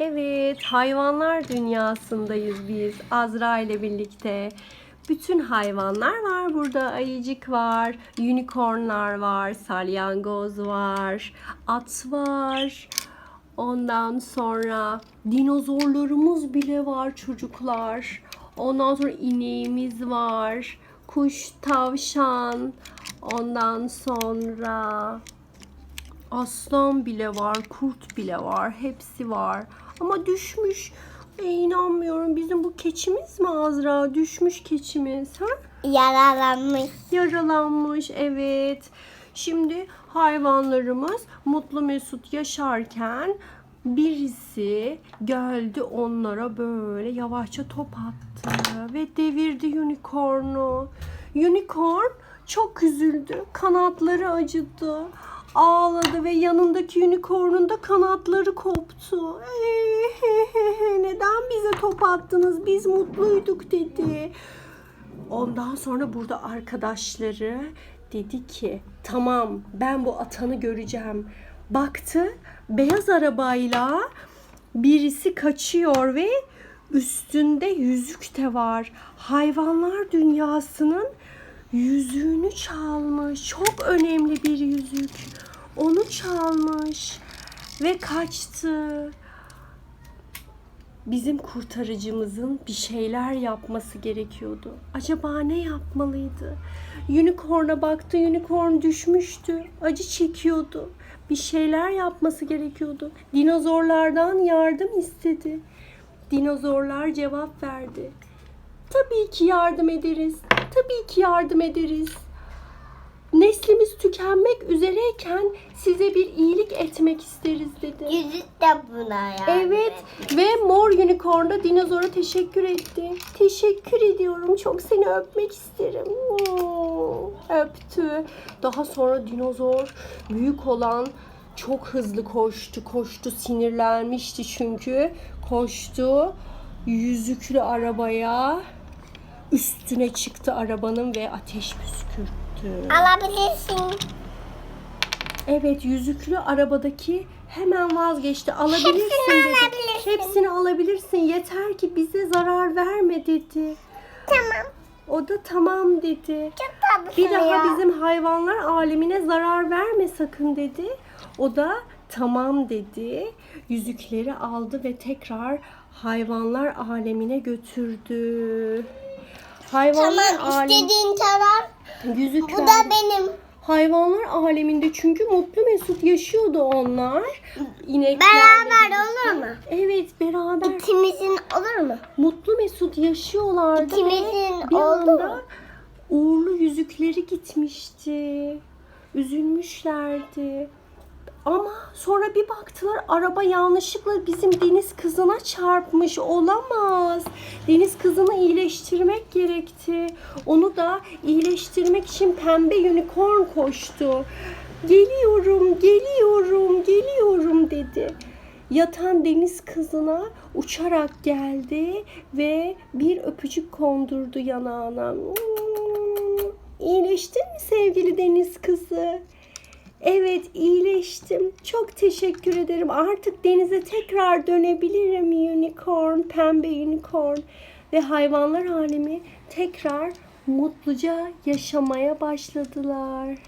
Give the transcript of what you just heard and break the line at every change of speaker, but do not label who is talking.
Evet, hayvanlar dünyasındayız biz Azra ile birlikte. Bütün hayvanlar var burada. Ayıcık var, unicornlar var, salyangoz var, at var. Ondan sonra dinozorlarımız bile var çocuklar. Ondan sonra ineğimiz var. Kuş, tavşan. Ondan sonra Aslan bile var, kurt bile var, hepsi var. Ama düşmüş. E, inanmıyorum. Bizim bu keçimiz mi Azra? Düşmüş keçimiz. Ha?
Yaralanmış.
Yaralanmış, evet. Şimdi hayvanlarımız mutlu mesut yaşarken birisi geldi onlara böyle yavaşça top attı ve devirdi unicornu. Unicorn çok üzüldü. Kanatları acıdı. Ağladı ve yanındaki unicorn'un da kanatları koptu. Neden bize top attınız? Biz mutluyduk dedi. Ondan sonra burada arkadaşları dedi ki tamam ben bu atanı göreceğim. Baktı beyaz arabayla birisi kaçıyor ve üstünde yüzük de var. Hayvanlar dünyasının yüzüğünü çalmış. Çok önemli bir yüzük. Onu çalmış ve kaçtı bizim kurtarıcımızın bir şeyler yapması gerekiyordu. Acaba ne yapmalıydı? Unicorn'a baktı, unicorn düşmüştü. Acı çekiyordu. Bir şeyler yapması gerekiyordu. Dinozorlardan yardım istedi. Dinozorlar cevap verdi. Tabii ki yardım ederiz. Tabii ki yardım ederiz. Neslimiz tükenmek üzereyken size bir iyilik etmek isteriz dedi.
Yüzük de buna yani.
Evet ve mor unicorn da dinozora teşekkür etti. Teşekkür ediyorum. Çok seni öpmek isterim. Öptü. Daha sonra dinozor büyük olan çok hızlı koştu. Koştu sinirlenmişti çünkü. Koştu yüzüklü arabaya üstüne çıktı arabanın ve ateş püskürttü.
Alabilirsin.
Evet yüzüklü arabadaki hemen vazgeçti. Alabilirsin
Hepsini
dedi.
alabilirsin.
Hepsini alabilirsin. Yeter ki bize zarar verme dedi.
Tamam.
O da tamam dedi.
Çok tatlısın
Bir daha
ya.
bizim hayvanlar alemine zarar verme sakın dedi. O da tamam dedi. Yüzükleri aldı ve tekrar hayvanlar alemine götürdü. Hayvanlar
Tamam
alemi
istediğin taraf.
yüzükler.
Bu da benim.
Hayvanlar aleminde çünkü mutlu mesut yaşıyordu onlar. İnekler.
Beraber olur mu?
Evet beraber
İkimizin olur mu?
mutlu mesut yaşıyorlardı.
İkimizin
bir
oldu
anda
mu?
uğurlu yüzükleri gitmişti. Üzülmüşlerdi. Ama sonra bir baktılar araba yanlışlıkla bizim deniz kızına çarpmış. Olamaz. Deniz kızını iyileştirmek gerekti. Onu da iyileştirmek için pembe unicorn koştu. Geliyorum, geliyorum, geliyorum dedi. Yatan deniz kızına uçarak geldi ve bir öpücük kondurdu yanağına. Hmm, İyileştin mi sevgili deniz kızı? Evet iyileştim. Çok teşekkür ederim. Artık denize tekrar dönebilirim unicorn, pembe unicorn. Ve hayvanlar alemi tekrar mutluca yaşamaya başladılar.